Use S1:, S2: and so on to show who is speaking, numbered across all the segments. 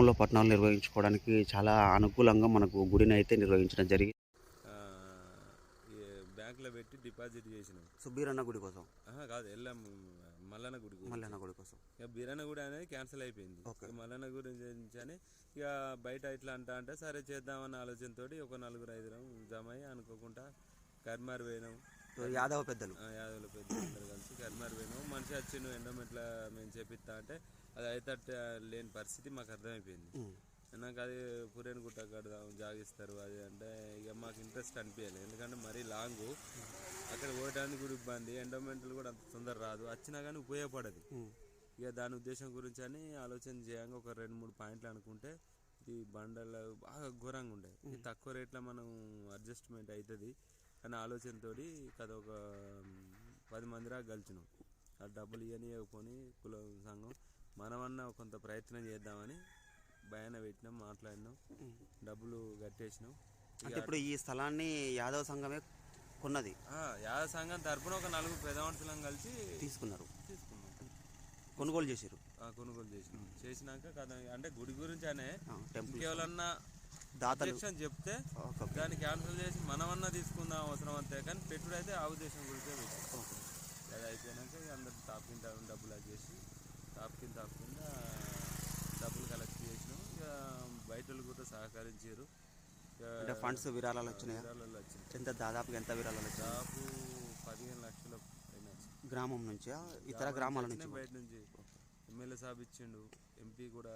S1: గ్రామంలో పట్టణాలు నిర్వహించుకోవడానికి చాలా అనుకూలంగా మనకు గుడిని అయితే నిర్వహించడం జరిగింది.
S2: బ్యాంకులో పెట్టి డిపాజిట్ చేసినాం.
S1: సుబ్బీరన్న గుడి కోసం?
S2: కాదు వెళ్ళాం మల్లన్న గుడికి
S1: మల్లన్న గుడి కోసం.
S2: ఇక బీరన్న గుడి అనేది క్యాన్సిల్ అయిపోయింది. మల్లన్న గురించి అని ఇక బయట ఇట్లా అంటా అంటే సరే చేద్దామన్న ఆలోచనతో ఒక నలుగురు ఐదుగురం జమ అయ్యి అనుకోకుండా కర్మార్ పోయినాం.
S1: యాదవ పెద్దలు.
S2: యాదవుల పెద్దలందరూ కలిసి కర్మార్ పోయినాం. మనిషి వచ్చిండు ఎండోమెంట్లో మేము చేపిస్తా అంటే అది అయితే లేని పరిస్థితి మాకు అర్థమైపోయింది. నాకు అది పురేన్ గుట్ట కడదాం జాగిస్తారు అది అంటే ఇక మాకు ఇంట్రెస్ట్ అనిపించాలి. ఎందుకంటే మరీ లాంగ్. అక్కడ పోయడానికి కూడా ఇబ్బంది. ఎండోమెంట్లు కూడా అంత తొందర రాదు. వచ్చినా కానీ ఉపయోగపడదు. ఇక దాని ఉద్దేశం గురించి అని ఆలోచన చేయంగా ఒక రెండు మూడు పాయింట్లు అనుకుంటే ఈ బండలు బాగా ఘోరంగా ఉండే. ఈ తక్కువ రేట్లో మనం అడ్జస్ట్మెంట్ అవుతుంది అని ఆలోచనతోటి కదా ఒక పది మంది కలిసినాం ఆ డబ్బులు ఇవ్వనియకపోని కుల సంఘం మనమన్నా కొంత ప్రయత్నం చేద్దామని భయాన పెట్టినాం మాట్లాడినాం డబ్బులు కట్టేసినాం.
S1: అంటే ఇప్పుడు ఈ స్థలాన్ని యాదవ సంఘమే కొన్నది.
S2: ఆ, యాద సంఘం తరపున ఒక నలుగురు పెద్ద కలిసి
S1: తీసుకున్నారు.
S2: తీసుకున్నాం.
S1: కొనుగోలు చేశారు
S2: కొనుగోలు చేసినాం. చేసినాక అంటే గుడి గురించి అనే
S1: టెంపుల్.
S2: ఇంకెవరన్నా
S1: దాతలు.
S2: objection చెప్తే. దాన్ని క్యాన్సిల్ చేసి మనమన్నా తీసుకుందాం అవసరం అంతే కానీ పెట్టుడు అయితే ఆ ఉద్దేశం గురించే పెట్టాం. అది అయిపోయినాక అందరు కింద డబ్బులు అది చేసి. టాప్ కింద తాపకుండా డబ్బులు కలెక్ట్ చేసినాం. ఇక బయట వాళ్ళు కూడా సహకరించారు.
S1: అంటే ఫండ్స్ విరాళాలు వచ్చినాయా?
S2: విరాళాలు వచ్చినాయి.
S1: ఎంత దాదాపుగా ఎంత విరాళాలు వచ్చినాయి?
S2: దాదాపు పదిహేను లక్షల.
S1: గ్రామం నుంచా? ఇతర గ్రామాల నుంచి
S2: బయట నుంచి. ఎమ్మెల్యే సాబ్ ఇచ్చిండు. ఎంపీ కూడా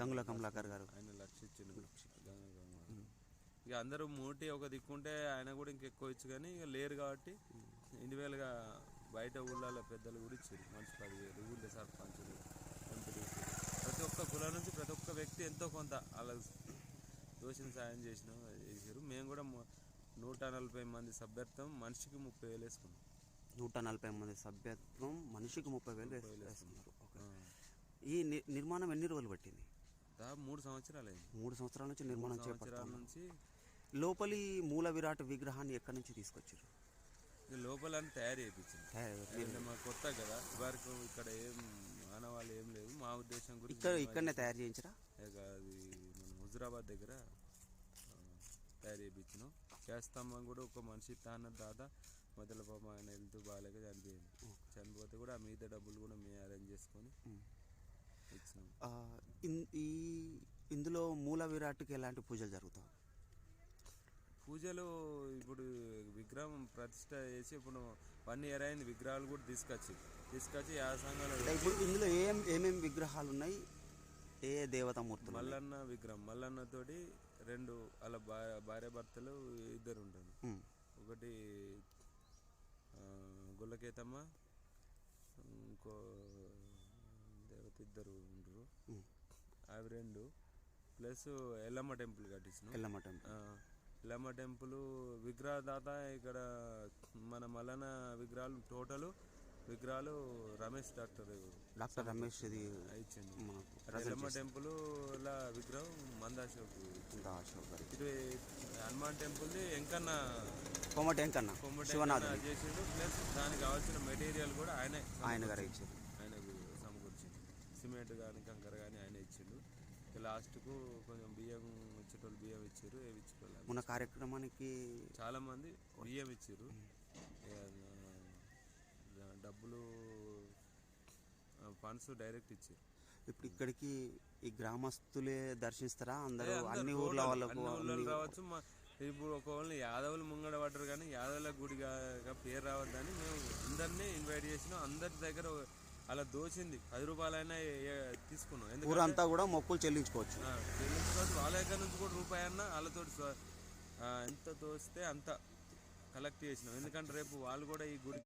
S1: గంగుల కమలాకర్ గారు.
S2: ఆయన లక్ష ఇచ్చిండు. ఇక అందరూ మూటి ఒక దిక్కుంటే ఆయన కూడా ఇంకెక్కువ ఇచ్చు కానీ ఇక లేరు కాబట్టి ఇండివిజువల్గా బయట ఊళ్ళలో పెద్దలు కూడా ఇచ్చారు. మనిషి పదివేలు ఊళ్ళో సర్పంచులు ఎంపీటీసీ ప్రతి ఒక్క కులం నుంచి ప్రతి ఒక్క వ్యక్తి ఎంతో కొంత అలా దోషిని సాయం చేసినాం చేశారు. మేము కూడా నూట నలభై మంది సభ్యత్వం మనిషికి ముప్పై వేలు వేసుకున్నాం.
S1: నూట నలభై మంది సభ్యత్వం మనిషికి ముప్పై వేలు వేసు-
S2: వేలు
S1: వేసుకున్నారు. ఈ నిర్మాణం ఎన్ని రోజులు పట్టింది?
S2: మూడు సంవత్సరాలు అయింది.
S1: మూడు సంవత్సరాల నుంచి నిర్మాణం
S2: సంవత్సరాల నుంచి
S1: లోపలి మూల విరాట్ విగ్రహాన్ని ఎక్కడి నుంచి తీసుకొచ్చారు?
S2: లోపల తయారు చేయించింది. మా కొత్త కదా వరకు ఇక్కడ ఏం ఆనవాళ్ళు ఏం లేదు మా ఉద్దేశం గురించి
S1: ఇక్కడ ఇక్కడనే తయారు చేయించరా?
S2: ఇక అది మన హుజురాబాద్ దగ్గర తయారు చేయించినాం. గ్యాస్ స్తంభం కూడా ఒక మనిషి తాన దాదా మొదల పాపం ఆయన వెళ్తూ బాగాలేక చనిపోయింది. చనిపోతే కూడా ఆ మిగతా డబ్బులు కూడా మేము అరేంజ్ చేసుకొని ఇచ్చినాం.
S1: ఈ ఇందులో మూల విరాట్కి ఎలాంటి పూజలు జరుగుతాయి?
S2: పూజలు ఇప్పుడు విగ్రహం ప్రతిష్ట చేసి ఇప్పుడు వన్ ఇయర్ అయింది విగ్రహాలు కూడా తీసుకొచ్చి తీసుకొచ్చి
S1: ఇప్పుడు ఇందులో ఏం ఏమేమి విగ్రహాలు ఉన్నాయి ఏ దేవతామూర్తులు?
S2: మల్లన్న విగ్రహం మల్లన్న తోటి రెండు అలా భార్య భర్తలు ఇద్దరు ఉంటారు. ఒకటి గుల్లకేతమ్మ ఇంకో దేవత ఇద్దరు ఉంటారు. అవి రెండు ప్లస్ ఎల్లమ్మ టెంపుల్ కట్టించిన
S1: ఎల్లమ్మ టెంపుల్
S2: ఎల్లమ్మ టెంపుల్ విగ్రహదాత ఇక్కడ మన మల్లన్న విగ్రహాలు టోటల్ విగ్రహాలు రమేష్ డాక్టర్
S1: డాక్టర్ రమేష్ ఇది
S2: ఇచ్చింది ఎల్లమ్మ టెంపుల్ లా విగ్రహం మందాశోకు ఇటు హనుమాన్ టెంపుల్ది ఎంకన్న కొమ్మటి
S1: శివనాథ్
S2: ఎంకన్న చేసిండు. ప్లస్ దానికి కావాల్సిన మెటీరియల్ కూడా ఆయనే
S1: ఆయన గారు ఇచ్చారు
S2: ఆయనకు సమకూర్చిండు. సిమెంట్ కానీ కంకర కానీ ఆయన ఇచ్చిండు. లాస్ట్కు కొంచెం బియ్యం ఇచ్చేటోళ్ళు బియ్యం ఇచ్చారు ఏవి ఇచ్చుకోలేదు
S1: మన కార్యక్రమానికి
S2: చాలా మంది బియ్యం ఇచ్చారు. డబ్బులు ఫండ్స్ డైరెక్ట్ ఇచ్చారు.
S1: ఇప్పుడు ఇక్కడికి ఈ గ్రామస్తులే దర్శిస్తారా? అందరూ అన్ని ఊర్ల వాళ్ళకు
S2: రావచ్చు. ఇప్పుడు ఒక ఓన్లీ యాదవులు ముంగడ పడ్డారు కానీ యాదవుల గుడిగా పేరు రావద్దని మేము అందరినీ ఇన్వైట్ చేసినాం. అందరి దగ్గర అలా దోచింది. పది రూపాయలైనా తీసుకున్నాం.
S1: ఊరంతా కూడా మొక్కులు చెల్లించుకోవచ్చు.
S2: చెల్లించుకోవచ్చు. వాళ్ళ దగ్గర నుంచి కూడా రూపాయి అన్న వాళ్ళతో ఎంత తోస్తే అంత కలెక్ట్ చేసినాం. ఎందుకంటే రేపు వాళ్ళు కూడా ఈ గుడి